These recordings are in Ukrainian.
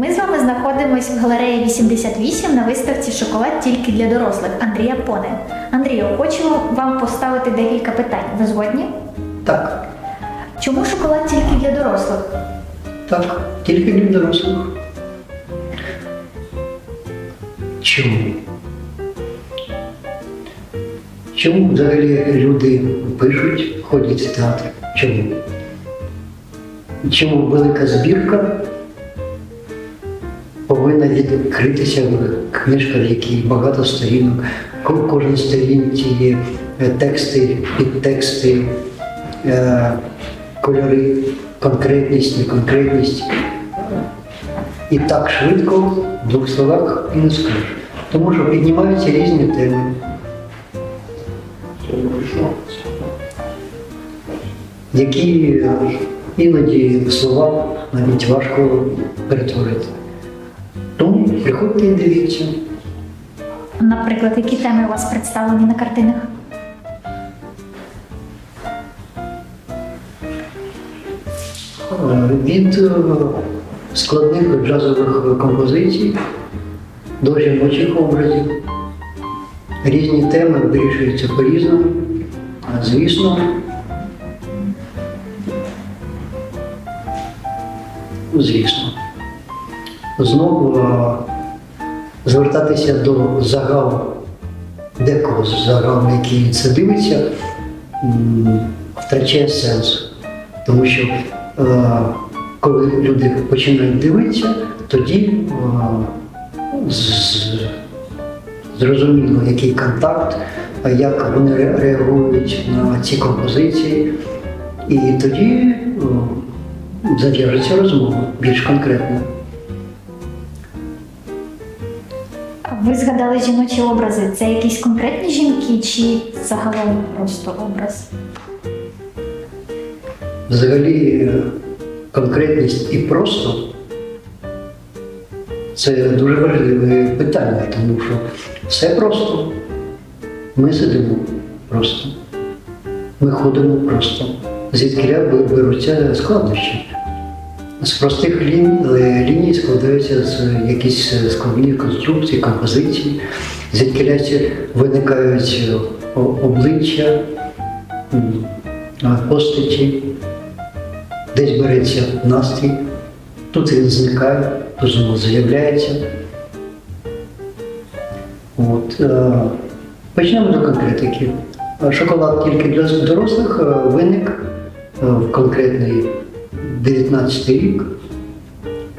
Ми з вами знаходимося в галереї 88 на виставці Шоколад тільки для дорослих Андрія Поне. Андрію, хочу вам поставити декілька питань. Ви згодні? Так, Чому шоколад тільки для дорослих? так, тільки для дорослих. Чому? Чому взагалі люди пишуть, ходять в театр? Чому? Чому велика збірка відкритися в книжка, в якій багато сторінок. В кожній сторінці є е, тексти, підтексти, е, кольори, конкретність, неконкретність. І так швидко в двох словах і не скажеш. Тому що піднімаються різні теми. які е, іноді слова навіть важко перетворити. Тому приходьте і дивіться. Наприклад, які теми у вас представлені на картинах? Е, Від е, складних джазових композицій до жіночих образів. Різні теми вирішуються по-різному. А, Звісно, звісно, знову е, звертатися до загалу, декого з загалу, який це дивиться, втрачає сенс. Тому що е, коли люди починають дивитися, тоді е, зрозуміло, який контакт, як вони реагують на ці композиції. І тоді зав'яжеться розмова більш конкретно. Ви згадали жіночі образи. Це якісь конкретні жінки чи загалом просто образ? Взагалі е, конкретність і просто це дуже важливе питання, тому що все просто. Ми сидимо просто. Ми ходимо просто. Звідки беруться складнощі. З простих ліній, ліній складаються з якісь складні конструкції, композиції, звідки виникають обличчя, м, постаті, десь береться настрій, тут він зникає, тут знову з'являється. От, е, почнемо до конкретики. Е, Шоколад тільки для дорослих е, виник е, в конкретний 19 рік.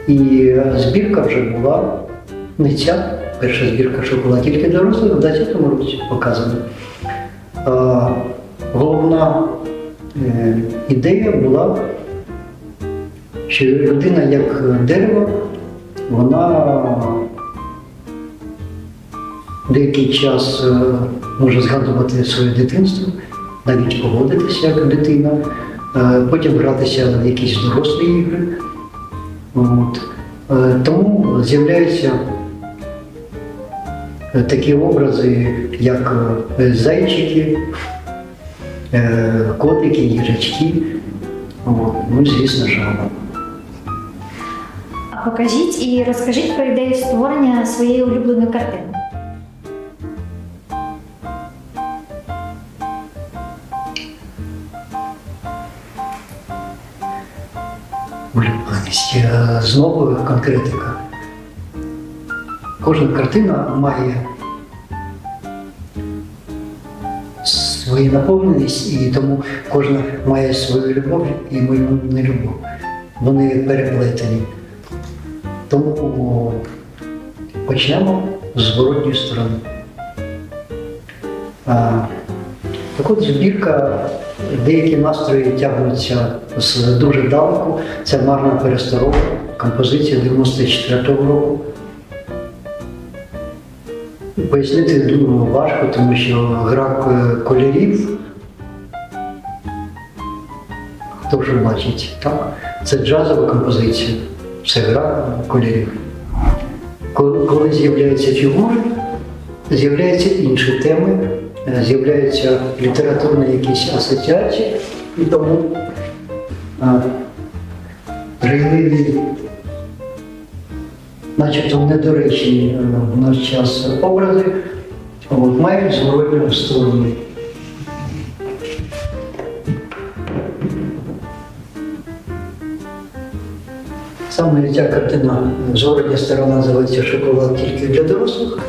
І збірка вже була не ця, перша збірка шоколад тільки дорослих в 20-му році показана. Головна е, ідея була, що людина як дерево, вона деякий час е, може згадувати своє дитинство, навіть поводитися як дитина, потім гратися в якісь дорослі ігри. От. Е, Тому з'являються е, такі образи, як е, зайчики, е, котики, їжачки. От. Ну, звісно, жаба. Покажіть і розкажіть про ідею створення своєї улюбленої картини. Улюбленість. Е, Знову конкретика. Кожна картина має свою наповненість, і тому кожна має свою любов і мою нелюбов. Вони переплетені. Тому почнемо з зворотньої сторони. А, Так от збірка, деякі настрої тягнуться з дуже далеко. Це марна пересторога, композиція 94-го року. Пояснити думаю, важко, тому що гра е, кольорів, хто вже бачить, так? Це джазова композиція, це гра кольорів. Коли коли з'являються фігури, з'являються інші теми, е, з'являються літературні якісь асоціації, і тому а, грайливі начебто недоречні е, в наш час образи, от, мають зворотню сторону. Саме ця картина зворотня сторона називається шоколад тільки для дорослих.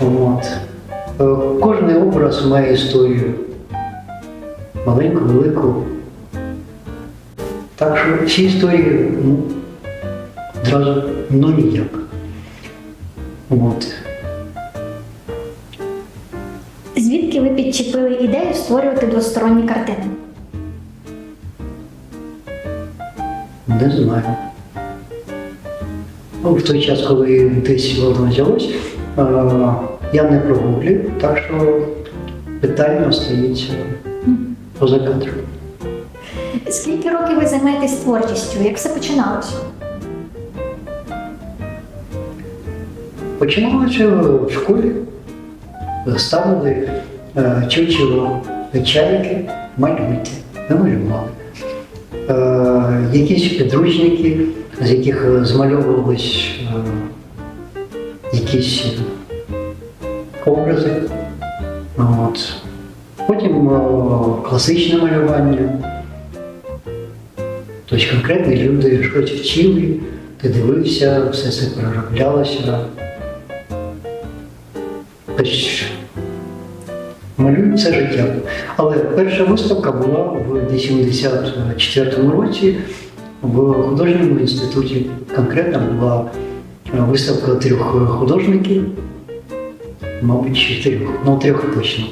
От. Е, Кожний образ має історію маленьку, велику. Так що всі історії ну, одразу ну ніяк. От. Звідки ви підчепили ідею створювати двосторонні картини? Не знаю. Ну, в той час, коли десь воно взялось, я не прогуглив, так що питання остається поза кадром. Скільки років ви займаєтесь творчістю? Як все починалося? Починалося в школі, ставили е, чучело чайки, малюйте, ми малювали. Е, якісь підручники, з яких е, змальовувались е, якісь образи. От. Потім е, класичне малювання. Тобто конкретні люди щось вчили, ти дивився, все це перероблялося. Тобто малюю це життя. Але перша виставка була в 84-му році в художньому інституті. Конкретно була виставка трьох художників, мабуть, чотирьох, ну трьох точно.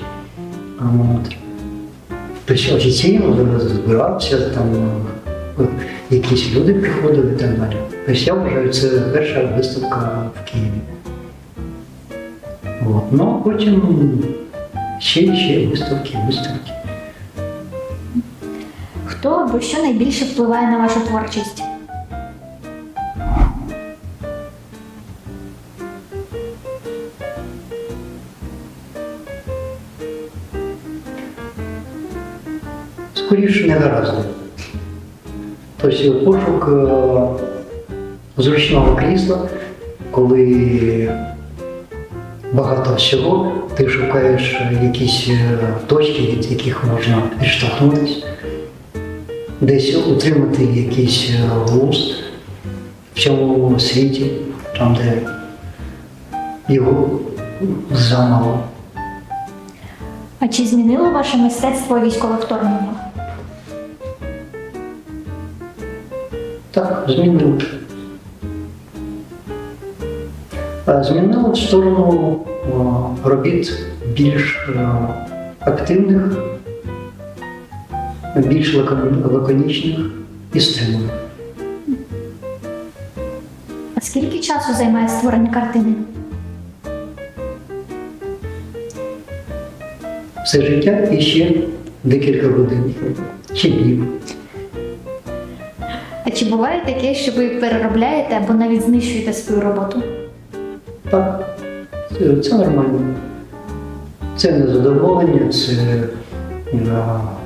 Тобто офіційно збирався, там якісь люди приходили і так далі. Тобто я вважаю, це перша виставка в Києві. От. Ну, а потім ще, ще виставки, виставки. Хто або що найбільше впливає на вашу творчість? Скоріше не. Тобто пошук е, зручного крісла, коли багато всього, ти шукаєш якісь е, точки, від яких можна відштовхнутися, десь утримати якийсь е, глузд в цьому світі, там, де його замало. А чи змінило ваше мистецтво військове вторгнення? Так, змінило. А Змінило в сторону робіт більш активних, більш лаконічних і стриманих. А скільки часу займає створення картини? Все життя і ще декілька годин чи днів. А чи буває таке, що ви переробляєте або навіть знищуєте свою роботу? Так, це, нормально. Це не задоволення, це е,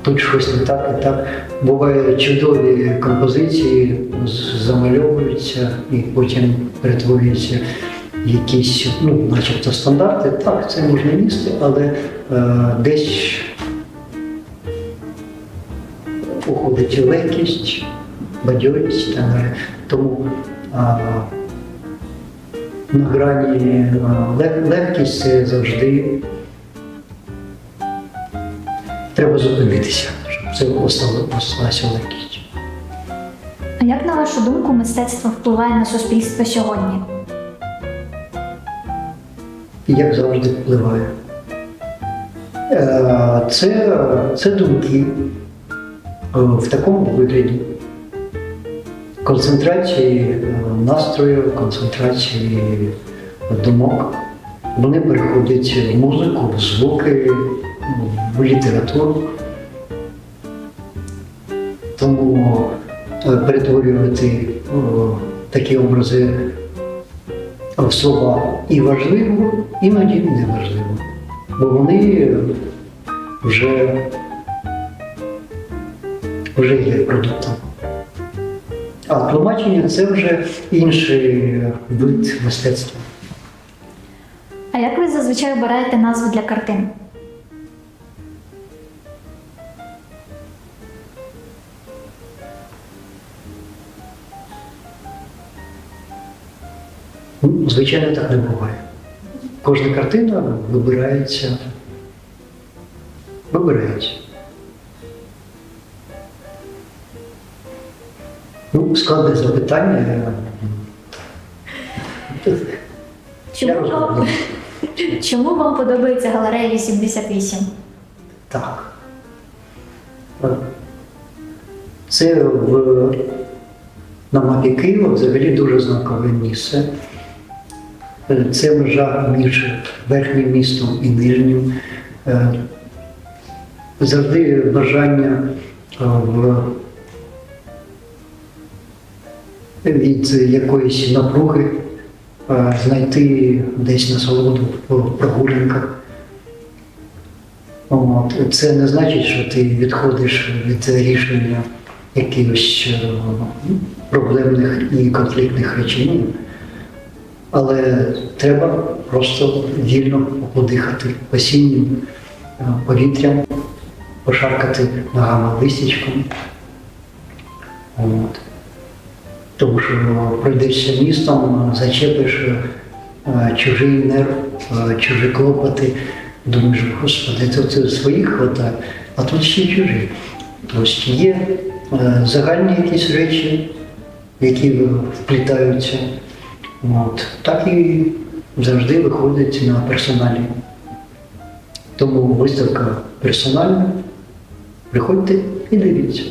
тут щось не так і так. Бувають чудові композиції, замальовуються і потім перетворюються якісь, ну, начебто стандарти. Так, це можна їсти, але е, десь уходить легкість, бадьорість. Тому на грані лег- легкість це завжди треба зупинитися, щоб це осталася легкість. А як на вашу думку мистецтво впливає на суспільство сьогодні? Як завжди впливає. Е, Це, це думки е, в такому вигляді. Концентрації е, настрою, концентрації думок. Вони переходять в музику, в звуки, в літературу. Тому е, перетворювати о, такі образи в слова і важливо, іноді не важливо. Бо вони вже, вже є продуктом. А тлумачення це вже інший вид мистецтва. А як ви зазвичай обираєте назви для картин? Ну, Звичайно, так не буває. Кожна картина вибирається. Вибирається. Ну, складне запитання. Чому вам, чому вам подобається галерея 88? Так. Це в, на мапі Києва взагалі дуже знакове місце. Е, Це межа між верхнім містом і нижнім. Е, Завжди бажання е, в, від якоїсь напруги е, знайти десь насолоду в прогулянках. От. Це не значить, що ти відходиш від рішення якихось е, проблемних і конфліктних речей. Але треба просто вільно подихати осіннім е, повітрям, пошаркати ногами листячком. От. Тому що пройдешся містом, зачепиш е, чужий нерв, е, чужі клопоти. Думаєш, господи, тут своїх хватає, а тут ще чужі. Тобто є е, загальні якісь речі, які вплітаються. От. Так і завжди виходить на персоналі. Тому виставка персональна. Приходьте і дивіться.